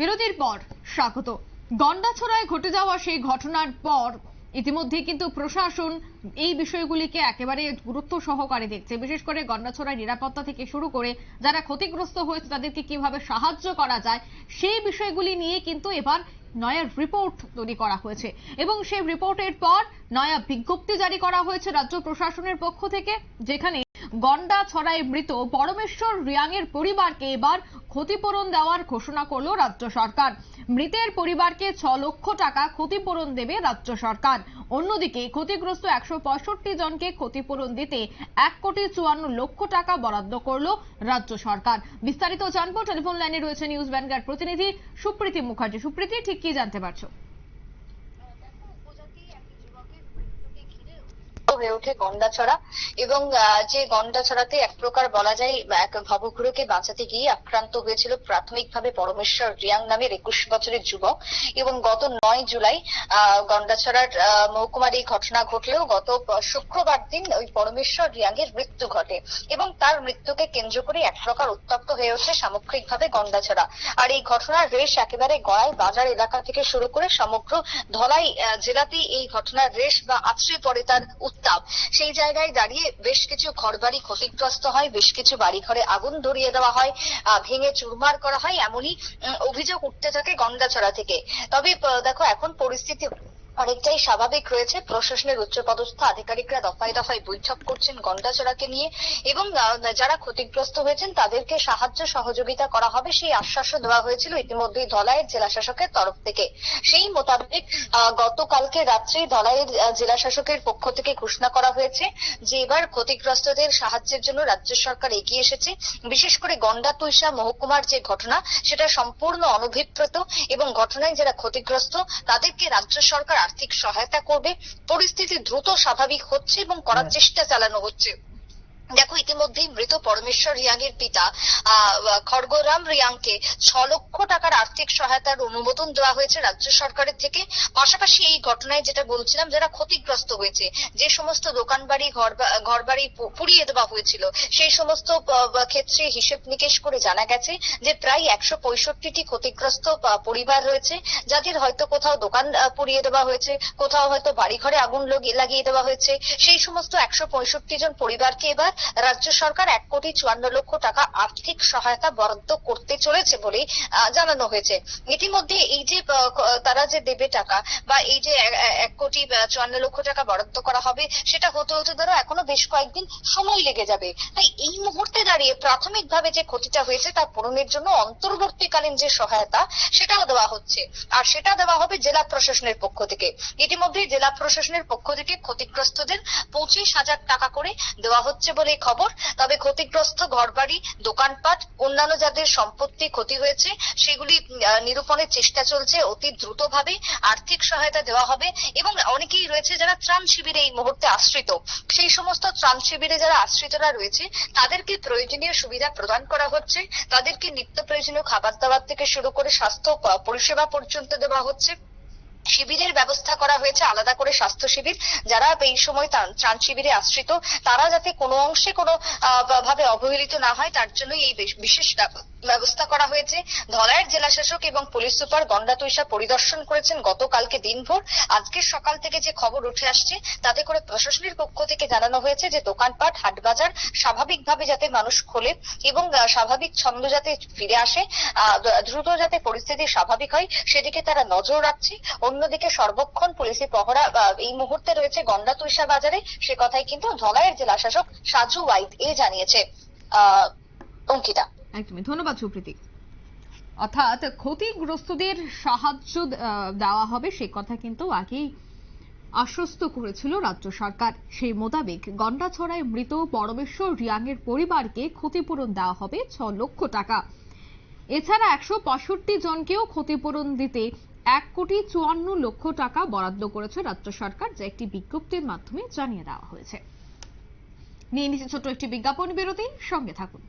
বিরতির পর স্বাগত। গন্ডাছড়ায় ঘটে যাওয়া সেই ঘটনার পর ইতিমধ্যে কিন্তু প্রশাসন এই বিষয়গুলিকে একেবারে গুরুত্ব সহকারে দেখছে। বিশেষ করে গন্ডাছড়ায় নিরাপত্তা থেকে শুরু করে যারা ক্ষতিগ্রস্ত হয়েছে তাদেরকে কীভাবে সাহায্য করা যায়, সেই বিষয়গুলি নিয়ে কিন্তু এবার নয়া রিপোর্ট তৈরি করা হয়েছে। এবং সেই রিপোর্টের পর নয়া বিজ্ঞপ্তি জারি করা হয়েছে রাজ্য প্রশাসনের পক্ষ থেকে, যেখানে গন্ডা ছড়ায় মৃত পরমেশ্বর রিয়াংয়ের পরিবারকে এবার ক্ষতিপূরণ দেওয়ার ঘোষণা করল রাজ্য সরকার। মৃতের পরিবারকে ছ লক্ষ টাকা ক্ষতিপূরণ দেবে রাজ্য সরকার। অন্যদিকে ক্ষতিগ্রস্ত একশো পঁয়ষট্টি জনকে ক্ষতিপূরণ দিতে এক কোটি চুয়ান্ন লক্ষ টাকা বরাদ্দ করল রাজ্য সরকার। বিস্তারিত জানব, টেলিফোন লাইনে রয়েছে নিউজ ভ্যানগার্ড প্রতিনিধি সুপ্রীতি মুখার্জি। সুপ্রীতি, ঠিক কি জানতে পারছ? হয়ে ওঠে গন্ডাছড়া এবং যে গন্ডাছড়াতে এক প্রকার বলা যায় এক ভবঘুরুকে বাঁচাতে গিয়ে আক্রান্ত হয়েছিল প্রাথমিকভাবে পরমেশ্বর রিয়াং নামের একুশ বছরের যুবক এবং গত নয় জুলাই গন্ডাছড়ার মহকুমার এই ঘটনা ঘটলেও গত শুক্রবার দিন ওই পরমেশ্বর রিয়াং এর মৃত্যু ঘটে এবং তার মৃত্যুকে কেন্দ্র করে এক প্রকার উত্তপ্ত হয়ে ওঠে সামগ্রিকভাবে গন্ডাছড়া আর এই ঘটনার রেশ একেবারে গড়াই বাজার এলাকা থেকে শুরু করে সমগ্র ধলাই জেলাতেই এই ঘটনার রেশ বা আছড়ে পড়ে তার উত্তাপ সেই জায়গায় দাঁড়িয়ে বেশ কিছু ঘরবাড়ি ক্ষতিগ্রস্ত হয়, বেশ কিছু বাড়ি ঘরে আগুন ধরিয়ে দেওয়া হয় ভেঙে চুরমার করা হয়, এমনই অভিযোগ উঠতে থাকে গন্ডাছড়া থেকে। তবে দেখো, এখন পরিস্থিতি অনেকটাই স্বাভাবিক রয়েছে। প্রশাসনের উচ্চপদস্থ আধিকারিকরা দফায় দফায় বৈঠক করছেন গন্ডাচড়াকে নিয়ে এবং যারা ক্ষতিগ্রস্ত হয়েছেন তাদেরকে সাহায্য সহযোগিতা করা হবে সেই আশ্বাসও দেওয়া হয়েছিল ইতিমধ্যেই ধলাইয়ের জেলা শাসকের তরফ থেকে। সেই মোতাবেক গতকালকে রাত্রে ধলাইয়ের জেলা শাসকের পক্ষ থেকে ঘোষণা করা হয়েছে যে এবার ক্ষতিগ্রস্তদের সাহায্যের জন্য রাজ্য সরকার এগিয়ে এসেছে। বিশেষ করে গন্ডা তুইসা মহকুমার যে ঘটনা, সেটা সম্পূর্ণ অনভিপ্রেত এবং ঘটনায় যারা ক্ষতিগ্রস্ত, তাদেরকে রাজ্য সরকার আর্থিক সহায়তা করবে। পরিস্থিতি দ্রুত স্বাভাবিক হচ্ছে এবং করার চেষ্টা চালানো হচ্ছে। দেখো ইতিমধ্যেই মৃত পরমেশ্বর রিয়াংয়ের পিতা আহ, খড়গরাম রিয়াংকে ছ লক্ষ টাকার আর্থিক সহায়তার অনুমোদন দেওয়া হয়েছে রাজ্য সরকারের থেকে। পাশাপাশি এই ঘটনায় যেটা বলছিলাম যারা ক্ষতিগ্রস্ত হয়েছে যে সমস্ত দোকান বাড়ি ঘর বাড়ি পুড়িয়ে দেওয়া হয়েছিল সেই সমস্ত ক্ষেত্রে হিসেব নিকেশ করে জানা গেছে যে প্রায় একশো পঁয়ষট্টিটি ক্ষতিগ্রস্ত পরিবার রয়েছে যাদের হয়তো কোথাও দোকান পুড়িয়ে দেওয়া হয়েছে কোথাও হয়তো বাড়ি ঘরে আগুন লগি- লাগিয়ে দেওয়া হয়েছে। সেই সমস্ত একশো পঁয়ষট্টি জন পরিবারকে এবার রাজ্য সরকার এক কোটি চুয়ান্ন লক্ষ টাকা আর্থিক সহায়তা বরাদ্দ করতে চলেছে বলে জানানো হয়েছে। ইতিমধ্যে এই যে তারা যে দেবে টাকা বা এই যে এক কোটি চুয়ান্ন লক্ষ টাকা বরাদ্দ করা হবে, সেটা হতে হতে ধরো এখনও বেশ কয়েকদিন সময় লেগে যাবে। তাই এই মুহূর্তে দাঁড়িয়ে প্রাথমিকভাবে যে ক্ষতিটা হয়েছে তা পূরণের জন্য অন্তর্বর্তীকালীন যে সহায়তা, সেটাও দেওয়া হচ্ছে। আর সেটা দেওয়া হবে জেলা প্রশাসনের পক্ষ থেকে। ইতিমধ্যে জেলা প্রশাসনের পক্ষ থেকে ক্ষতিগ্রস্তদের পঁচিশ হাজার টাকা করে দেওয়া হচ্ছে বলে খবর। তবে ক্ষতিগ্রস্ত ঘরবাড়ি, দোকানপাট, অন্যান্য যাদের সম্পত্তি ক্ষতি হয়েছে, সেগুলি নিরূপণের চেষ্টা চলছে অতি দ্রুতভাবে। আর্থিক সহায়তা দেওয়া হবে এবং অনেকেই রয়েছে যারা ত্রাণ শিবিরে এই মুহূর্তে আশ্রিত। সেই সমস্ত ত্রাণ শিবিরে যারা আশ্রিতরা রয়েছে, তাদেরকে প্রয়োজনীয় সুবিধা প্রদান করা হচ্ছে। তাদেরকে নিত্য প্রয়োজনীয় খাবার দাবার থেকে শুরু করে স্বাস্থ্য পরিষেবা পর্যন্ত দেওয়া হচ্ছে। শিবিরের ব্যবস্থা করা হয়েছে আলাদা করে স্বাস্থ্য শিবির। যারা এই সময় ত্রাণ- শিবিরে আশ্রিত, তারা যাতে কোনো অংশে কোনো ভাবে অবহেলিত না হয়, তার জন্যই এই বেশ- বিশেষ ব্যব- ব্যবস্থা করা হয়েছে। ধলাইয়ের জেলা শাসক এবং পুলিশ সুপার গন্ডা তুইসা পরিদর্শন করেছেন গতকালকে দিনভর। আজকের সকাল থেকে যে খবর উঠে আসছে তাতে করে প্রশাসনের পক্ষ থেকে জানানো হয়েছে যে দোকানপাট হাটবাজার স্বাভাবিকভাবে যাতে মানুষ খোলে এবং স্বাভাবিক ছন্দ যাতে ফিরে আসে দ্রুত যাতে পরিস্থিতি স্বাভাবিক হয় সেদিকে তারা নজর রাখছে। অন্যদিকে সর্বক্ষণ পুলিশি আহ, এই মুহূর্তে রয়েছে গন্ডা তুইসা বাজারে। সে কথাই কিন্তু ধলাইয়ের জেলা শাসক সাজু ওয়াইদ এ জানিয়েছে। আহ অঙ্কিতা। একদমই। ধন্যবাদ সুপ্রীতি। অর্থাৎ ক্ষতিগ্রস্তদের সাহায্য দেওয়া হবে সে কথা কিন্তু আগেই আশ্বস্ত করেছিল রাজ্য সরকার। সেই মোতাবেক গন্ডাছড়ায় মৃত পরমেশ্বর রিয়াংয়ের পরিবারকে ক্ষতিপূরণ দেওয়া হবে ছ লক্ষ টাকা। এছাড়া একশো পঁয়ষট্টি জনকেও ক্ষতিপূরণ দিতে এক কোটি চুয়ান্ন লক্ষ টাকা বরাদ্দ করেছে রাজ্য সরকার, যা একটি বিজ্ঞপ্তির মাধ্যমে জানিয়ে দেওয়া হয়েছে। নিয়ে নিচ্ছে ছোট্ট একটি বিজ্ঞাপন বিরতি, সঙ্গে থাকুন।